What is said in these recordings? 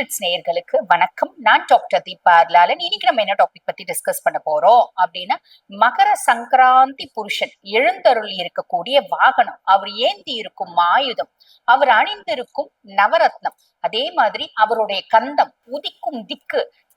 Glitz நேயர்களுக்கு வணக்கம். நான் டாக்டர் தீபா லாலன் இன்னைக்கு நம்ம என்ன டாபிக் பத்தி டிஸ்கஸ் பண்ண போறோம்? அப்படின்னா மகர சங்கராந்தி புருஷன் எழுந்தருள் இருக்கக்கூடிய வாகனம். அவர் ஏந்தி இருக்கும் ஆயுதம். அவர் அணிந்திருக்கும் நவரத்னம். அதே மாதிரி அவருடைய கந்தம் உதிக்கும் திக்கு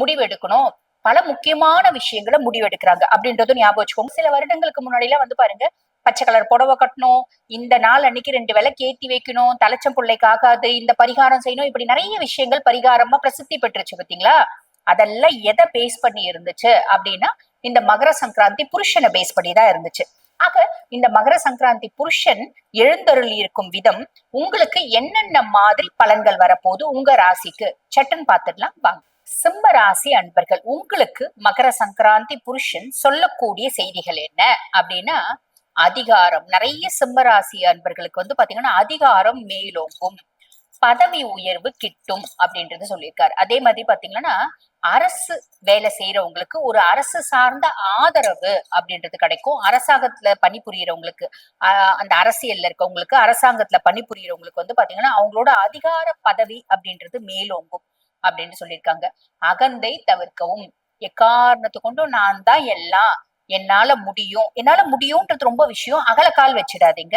முடிவெடுக்கணும். பல முக்கியமான விஷயங்களை முடிவெடுக்கிறாங்க அப்படின்றதும் ஞாபகம் வச்சுக்கோங்க. சில வருடங்களுக்கு முன்னாடி எல்லாம் வந்து பாருங்க பச்சை கலர் புடவை கட்டணும் இந்த நாள் அன்னைக்கு ரெண்டு வேலை கேத்தி வைக்கணும் தலைச்சம் பிள்ளைக்கு ஆகாது இந்த பரிகாரம் செய்யணும் இப்படி நிறைய விஷயங்கள் பரிகாரமா பிரசித்தி பெற்றுச்சு பாத்தீங்களா? அதெல்லாம் எதை பேஸ் பண்ணி இருந்துச்சு அப்படின்னா இந்த மகர சங்கராந்தி புருஷனை பேஸ் பண்ணி தான் இருந்துச்சு. ஆக இந்த மகர சங்கராந்தி புருஷன் எழுந்தருள் இருக்கும் விதம் உங்களுக்கு என்னென்ன மாதிரி பலன்கள் வரப்போகுது உங்க ராசிக்கு? சட்டன் பார்த்துடலாம் வாங்க. சிம்மராசி அன்பர்கள் உங்களுக்கு மகர சங்கராந்தி புருஷன் சொல்லக்கூடிய செய்திகள் என்ன? அப்படின்னா அதிகாரம். நிறைய சிம்மராசி அன்பர்களுக்கு வந்து பாத்தீங்கன்னா அதிகாரம் மேலோங்கும் பதவி உயர்வு கிட்டும் அப்படின்றது சொல்லியிருக்காரு. அதே மாதிரி பாத்தீங்கன்னா அரசு வேலை செய்யறவங்களுக்கு ஒரு அரசு சார்ந்த ஆதரவு அப்படின்றது கிடைக்கும். அரசாங்கத்துல பணிபுரியறவங்களுக்கு ஆஹ் அந்த அரசியல்ல இருக்கவங்களுக்கு அரசாங்கத்துல பணிபுரியறவங்களுக்கு வந்து பாத்தீங்கன்னா அவங்களோட அதிகார பதவி அப்படின்றது மேலோங்கும். அப்படின்னு சொல்லியிருக்காங்க. அகந்தை தவிர்க்கவும் எக்காரணத்து கொண்டும் நான் தான் எல்லாம் என்னால முடியும் என்னால முடியும்ன்றது ரொம்ப விஷயம். அகலக்கால் வச்சிடாதீங்க.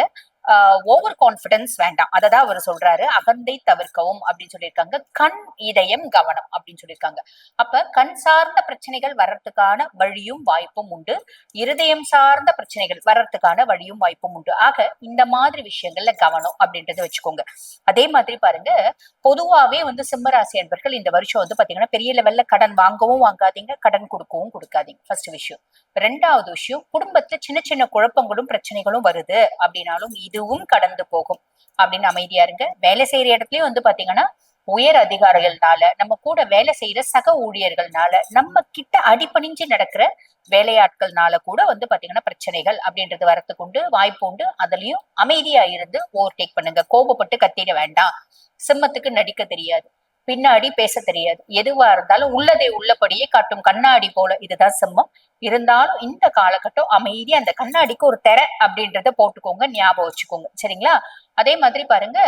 ஓவர் கான்பிடன்ஸ் வேண்டாம். அததான் அவர் சொல்றாரு. அகந்தை தவிர்க்கவும் அப்படின்னு சொல்லியிருக்காங்க. கண் இதயம் கவனம் அப்படின்னு சொல்லியிருக்காங்க. அப்ப கண் சார்ந்த பிரச்சனைகள் வர்றதுக்கான வழியும் வாய்ப்பும் உண்டு. இருதயம் சார்ந்த பிரச்சனைகள் வர்றதுக்கான வழியும் வாய்ப்பும் உண்டு. ஆக இந்த மாதிரி விஷயங்கள்ல கவனம் அப்படின்றத வச்சுக்கோங்க. அதே மாதிரி பாருங்க பொதுவாவே வந்து சிம்மராசி அன்பர்கள் இந்த வருஷம் வந்து பாத்தீங்கன்னா பெரிய லெவல்ல கடன் வாங்கவும் வாங்காதீங்க. கடன் கொடுக்கவும் கொடுக்காதீங்க. ஃபர்ஸ்ட் விஷயம். ரெண்டாவது விஷயம் குடும்பத்துல சின்ன சின்ன குழப்பங்களும் பிரச்சனைகளும் வருது அப்படின்னாலும் இதுவும் கடந்து போகும். அப்படின்னு அமைதியா இருங்க. வேலை செய்யற இடத்துலயும் வந்து பாத்தீங்கன்னா உயர் அதிகாரிகள்னால நம்ம கூட வேலை செய்யற சக ஊழியர்கள்னால நம்ம கிட்ட அடிபணிஞ்சு நடக்கிற வேலையாட்கள்னால கூட வந்து பாத்தீங்கன்னா பிரச்சனைகள் அப்படின்றது வரத்துக்கு உண்டு வாய்ப்பு உண்டு. அதுலயும் அமைதியா இருந்து ஓவர்டேக் பண்ணுங்க. கோபப்பட்டு கத்திட வேண்டாம். சிம்மத்துக்கு நடிக்க தெரியாது. பின்னாடி பேச தெரியாது. எதுவா இருந்தாலும் உள்ளதை உள்ளபடியே காட்டும் கண்ணாடி போல இதுதான் சிம்மம். இருந்தாலும் இந்த காலகட்டம் அமைதி அந்த கண்ணாடிக்கு ஒரு திற அப்படின்றத போட்டுக்கோங்க ஞாபகம் வச்சுக்கோங்க. சரிங்களா? அதே மாதிரி பாருங்க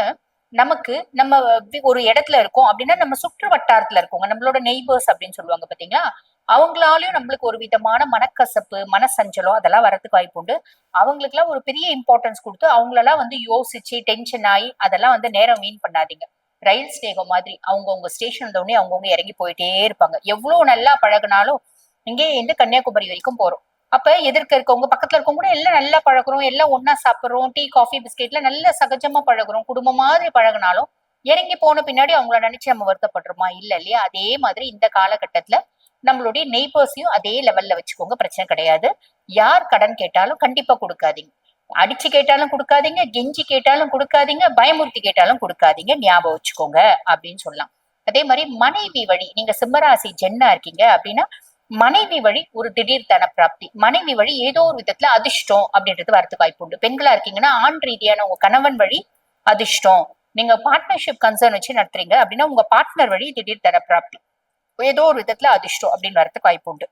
நமக்கு நம்ம ஒரு இடத்துல இருக்கோம் அப்படின்னா நம்ம சுற்று வட்டாரத்துல இருக்கோங்க. நம்மளோட நெய்பர்ஸ் அப்படின்னு சொல்லுவாங்க பாத்தீங்களா? அவங்களாலயும் நம்மளுக்கு ஒரு விதமான மனக்கசப்பு மனசஞ்சலம் அதெல்லாம் வரதுக்கு வாய்ப்பு உண்டு. அவங்களுக்கு எல்லாம் ஒரு பெரிய இம்பார்ட்டன்ஸ் கொடுத்து அவங்களெல்லாம் வந்து யோசிச்சு டென்ஷன் ஆகி அதெல்லாம் வந்து நேரம் வீண் பண்ணாதீங்க. ரயில் ஸ்டேகம் மாதிரி அவங்கவுங்க ஸ்டேஷன் உடனே அவங்கவுங்க இறங்கி போயிட்டே இருப்பாங்க. எவ்வளவு நல்லா பழகினாலும் இங்கே இருந்து கன்னியாகுமரி வரைக்கும் போறோம். அப்ப எதிர்க்க இருக்கவங்க பக்கத்துல இருக்கவங்க கூட எல்லாம் நல்லா பழகுறோம் எல்லாம் ஒன்னா சாப்பிடுறோம் டீ காஃபி பிஸ்கெட்ல நல்லா சகஜமா பழகுறோம். குடும்பம் மாதிரி பழகினாலும் இறங்கி போன பின்னாடி அவங்கள நினைச்சு நம்ம வருத்தப்படுறோமா? இல்ல இல்லையா? அதே மாதிரி இந்த காலகட்டத்துல நம்மளுடைய நெய்பர்ஸையும் அதே லெவல்ல வச்சுக்கோங்க பிரச்சனை கிடையாது. யார் கடன் கேட்டாலும் கண்டிப்பா கொடுக்காதீங்க. அடிச்சு கேட்டாலும் கொடுக்காதீங்க கெஞ்சி கேட்டாலும் கொடுக்காதீங்க பயமுறுத்தி கேட்டாலும் கொடுக்காதீங்க ஞாபகம் வச்சுக்கோங்க அப்படின்னு சொல்லலாம். அதே மாதிரி மனைவி வழி நீங்க சிம்மராசி ஜென்னா இருக்கீங்க அப்படின்னா மனைவி வழி ஒரு திடீர் தன பிராப்தி. மனைவி வழி ஏதோ ஒரு விதத்துல அதிர்ஷ்டம் அப்படின்றது வரதுக்கு வாய்ப்பு உண்டு. பெண்களா இருக்கீங்கன்னா ஆண் ரீதியான உங்க கணவன் வழி அதிர்ஷ்டம். நீங்க பார்ட்னர்ஷிப் கன்சர்ன் வச்சு நடத்துறீங்க அப்படின்னா உங்க பார்ட்னர் வழி திடீர் தன பிராப்தி. ஏதோ ஒரு விதத்துல அதிர்ஷ்டம் அப்படின்னு வரதுக்கு வாய்ப்பு உண்டு.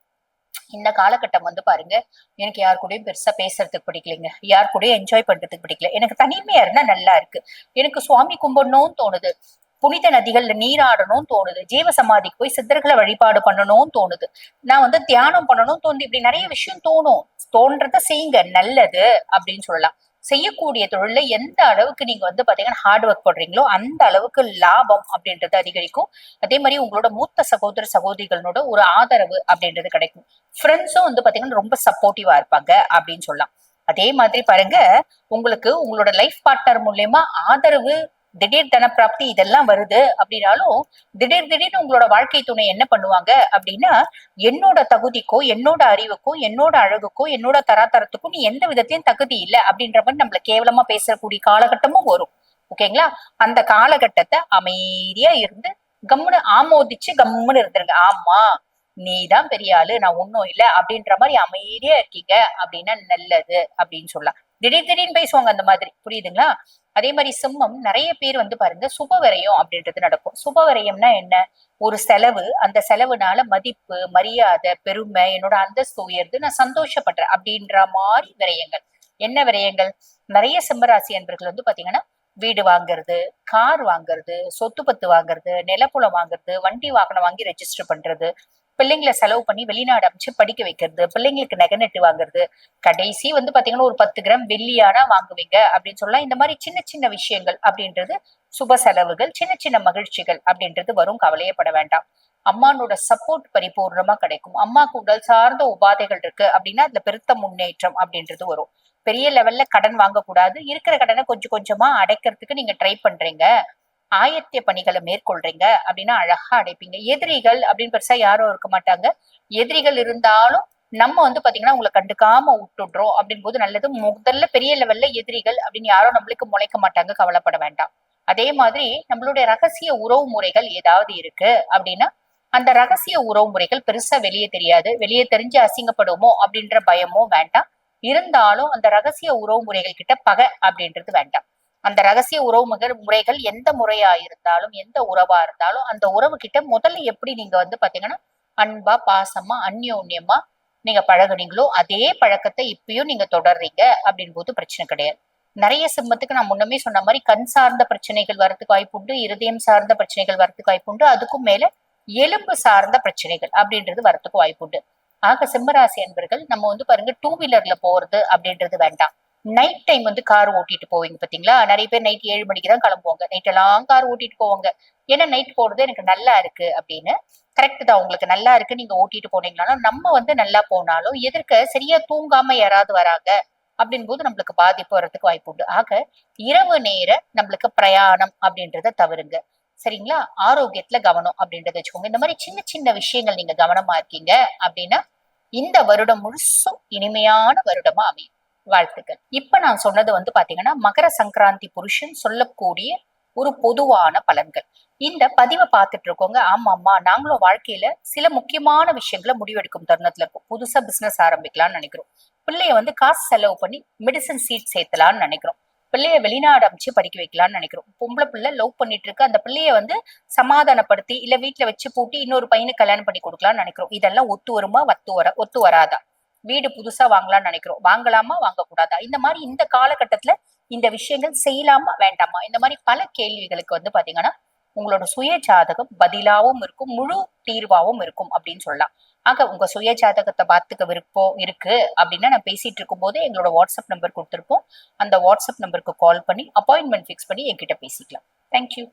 இந்த காலகட்டம் வந்து பாருங்க எனக்கு யார் கூடயும் பெருசா பேசுறதுக்கு பிடிக்கலைங்க. யார் கூடயும் என்ஜாய் பண்றதுக்கு பிடிக்கல. எனக்கு தனிமையா இருந்தா நல்லா இருக்கு. எனக்கு சுவாமி கும்பிடணும்னு தோணுது. புனித நதிகள்ல நீராடணும்னு தோணுது. ஜீவ சமாதிக்கு போய் சித்தர்களை வழிபாடு பண்ணணும்னு தோணுது. நான் வந்து தியானம் பண்ணணும் தோணுது. இப்படி நிறைய விஷயம் தோணும். தோன்றத செய்யுங்க. நல்லது அப்படின்னு சொல்லலாம். செய்யக்கூடிய தொழில எந்த அளவுக்கு நீங்க வந்து பாத்தீங்கன்னா ஹார்ட் ஒர்க் பண்றீங்களோ அந்த அளவுக்கு லாபம் அப்படின்றது அதிகரிக்கும். அதே மாதிரி உங்களோட மூத்த சகோதர சகோதரிகளோட ஒரு ஆதரவு அப்படின்றது கிடைக்கும். ஃப்ரெண்ட்ஸும் வந்து பாத்தீங்கன்னா ரொம்ப சப்போர்ட்டிவா இருப்பாங்க அப்படின்னு சொல்லலாம். அதே மாதிரி பாருங்க உங்களுக்கு உங்களோட லைஃப் பார்ட்னர் மூலியமா ஆதரவு திடீர் தன பிராப்தி இதெல்லாம் வருது அப்படின்னாலும் திடீர் திடீர்னு உங்களோட வாழ்க்கை துணை என்ன பண்ணுவாங்க அப்படின்னா என்னோட தகுதிக்கோ என்னோட அறிவுக்கோ என்னோட அழகுக்கோ என்னோட தராதரத்துக்கும் நீ எந்த விதத்தையும் தகுதி இல்லை அப்படின்ற மாதிரி நம்மள கேவலமா பேசக்கூடிய காலகட்டமும் வரும். ஓகேங்களா அந்த காலகட்டத்தை அமைதியா இருந்து கம்முன்னு ஆமோதிச்சு கம்முன்னு இருந்துருங்க. ஆமா நீதான் பெரிய ஆளு நான் ஒன்னும் இல்ல அப்படின்ற மாதிரி அமைதியா இருக்கீங்க அப்படின்னா நல்லது அப்படின்னு சொல்லலாம். திடீர் திடீர்னு பேசுவாங்க அந்த மாதிரி. புரியுதுங்களா? அதே மாதிரி சிம்மம் நிறைய பேர் வந்து பாருங்க சுபவரையம் அப்படின்றது நடக்கும். சுபவரையம்னா என்ன? ஒரு செலவு. அந்த செலவுனால மதிப்பு மரியாதை பெருமை என்னோட அந்தஸ்து உயர்ந்து நான் சந்தோஷப்படுறேன் அப்படின்ற மாதிரி விரயங்கள். என்ன விரயங்கள்? நிறைய சிம்மராசி அன்பர்கள் வந்து பாத்தீங்கன்னா வீடு வாங்குறது கார் வாங்குறது சொத்து பத்து வாங்குறது நிலப்புலம் வாங்குறது வண்டி வாகனம் வாங்கி ரெஜிஸ்டர் பண்றது பிள்ளைங்களை செலவு பண்ணி வெளிநாடு அமைச்சு படிக்க வைக்கிறது பிள்ளைங்களுக்கு நகை நட்டு வாங்குறது கடைசி வந்து பாத்தீங்கன்னா ஒரு பத்து கிராம் வெள்ளியானா வாங்குவீங்க அப்படின்னு சொல்லலாம். இந்த மாதிரி சின்ன சின்ன விஷயங்கள் அப்படின்றது சுப செலவுகள் சின்ன சின்ன மகிழ்ச்சிகள் அப்படின்றது வரும். கவலையப்பட வேண்டாம். அம்மானோட சப்போர்ட் பரிபூர்ணமா கிடைக்கும். அம்மாக்கு உடல் சார்ந்த உபாதைகள் இருக்கு அப்படின்னா அதுல பெருத்த முன்னேற்றம் அப்படின்றது வரும். பெரிய லெவல்ல கடன் வாங்கக்கூடாது. இருக்கிற கடனை கொஞ்சம் கொஞ்சமா அடைக்கிறதுக்கு நீங்க ட்ரை பண்றீங்க. ஆயத்திய பணிகளை மேற்கொள்றீங்க அப்படின்னா அழகா அடைப்பீங்க. எதிரிகள் அப்படின்னு பெருசா யாரும் இருக்க மாட்டாங்க. எதிரிகள் இருந்தாலும் நம்ம வந்து பாத்தீங்கன்னா உங்களை கண்டுக்காம விட்டுடுறோம் அப்படின் போது நல்லது. முதல்ல பெரிய லெவல்ல எதிரிகள் அப்படின்னு யாரும் நம்மளுக்கு முளைக்க மாட்டாங்க. கவலைப்பட வேண்டாம். அதே மாதிரி நம்மளுடைய ரகசிய உறவு முறைகள் ஏதாவது இருக்கு அப்படின்னா அந்த ரகசிய உறவு முறைகள் பெருசா வெளியே தெரியாது. வெளியே தெரிஞ்சு அசிங்கப்படுமோ அப்படின்ற பயமோ வேண்டாம். இருந்தாலும் அந்த ரகசிய உறவு முறைகள் கிட்ட பகை அப்படின்றது வேண்டாம். அந்த ரகசிய உறவு முறைகள் எந்த முறையா இருந்தாலும் எந்த உறவா இருந்தாலும் அந்த உறவு கிட்ட முதல்ல எப்படி நீங்க வந்து பாத்தீங்கன்னா அன்பா பாசமா அந்யோன்யமா நீங்க பழகுனீங்களோ அதே பழக்கத்தை இப்பயும் நீங்க தொடர்றீங்க அப்படின் போது பிரச்சனை கிடையாது. நிறைய சிம்மத்துக்கு நான் முன்னமே சொன்ன மாதிரி கண் சார்ந்த பிரச்சனைகள் வரதுக்கு வாய்ப்புண்டு இருதயம் சார்ந்த பிரச்சனைகள் வரதுக்கு வாய்ப்புண்டு அதுக்கும் மேல எலும்பு சார்ந்த பிரச்சனைகள் அப்படின்றது வரத்துக்கு வாய்ப்புண்டு ஆக சிம்மராசி என்பர்கள் நம்ம வந்து பாருங்க டூ வீலர்ல போறது அப்படின்றது வேண்டாம். நைட் டைம் வந்து கார் ஓட்டிட்டு போவீங்க பாத்தீங்களா? நிறைய பேர் நைட் ஏழு மணிக்கு தான் கிளம்புவாங்க. நைட் எல்லாம் கார் ஓட்டிட்டு போவாங்க. ஏன்னா நைட் போறது எனக்கு நல்லா இருக்கு அப்படின்னு. கரெக்ட் தான். உங்களுக்கு நல்லா இருக்கு. நீங்க ஓட்டிட்டு போனீங்கனாலும் நம்ம வந்து நல்லா போனாலும் எதிர்க்க சரியா தூங்காம யாராவது வராங்க அப்படின் போது நம்மளுக்கு பாதிப்பு வர்றதுக்கு வாய்ப்பு உண்டு. ஆக இரவு நேர நம்மளுக்கு பிரயாணம் அப்படின்றத தவறுங்க. சரிங்களா? ஆரோக்கியத்துல கவனம் அப்படின்றத வச்சுக்கோங்க. இந்த மாதிரி சின்ன சின்ன விஷயங்கள் நீங்க கவனமா இருக்கீங்க அப்படின்னா இந்த வருடம் முழுசும் இனிமையான வருடமா அமையும். வாழ்த்துக்கள். இப்ப நான் சொன்னது வந்து பாத்தீங்கன்னா மகர சங்கராந்தி புருஷன் சொல்லக்கூடிய ஒரு பொதுவான பலன்கள். இந்த பதிவை பார்த்துட்டு இருக்கோங்க. ஆமா அம்மா நாங்களும் வாழ்க்கையில சில முக்கியமான விஷயங்களை முடிவெடுக்கும் தருணத்துல இருக்கும். புதுசா பிசினஸ் ஆரம்பிக்கலாம்னு நினைக்கிறோம். பிள்ளைய வந்து காசு செலவு பண்ணி மெடிசன் சீட் சேர்த்தலாம்னு நினைக்கிறோம். பிள்ளைய வெளிநாடு அமைச்சு படிக்க வைக்கலாம்னு நினைக்கிறோம். பொம்பளை பிள்ளை லவ் பண்ணிட்டு இருக்கு. அந்த பிள்ளைய வந்து சமாதானப்படுத்தி இல்ல வீட்டுல வச்சு பூட்டி இன்னொரு பையனுக்கு கல்யாணம் பண்ணி கொடுக்கலாம்னு நினைக்கிறோம். இதெல்லாம் ஒத்து வருமா ஒத்து வர ஒத்து வராதா? வீடு புதுசா வாங்கலாம்னு நினைக்கிறோம். வாங்கலாமா? வாங்கக்கூடாதா? இந்த மாதிரி இந்த காலகட்டத்துல இந்த விஷயங்கள் செய்யலாமா? வேண்டாமா? இந்த மாதிரி பல கேள்விகளுக்கு வந்து பாத்தீங்கன்னா உங்களோட சுய ஜாதகம் பதிலாவும் இருக்கும் முழு தீர்வாவும் இருக்கும் அப்படின்னு சொல்லலாம். ஆக உங்க சுய ஜாதகத்தை பார்த்துக்க விருப்பம் இருக்கு அப்படின்னா நான் பேசிட்டு இருக்கும் போது எங்களோட வாட்ஸ்அப் நம்பர் கொடுத்துருப்போம். அந்த வாட்ஸ்அப் நம்பருக்கு கால் பண்ணி அப்பாயின்மெண்ட் ஃபிக்ஸ் பண்ணி என்கிட்ட பேசிக்கலாம். தேங்க்யூ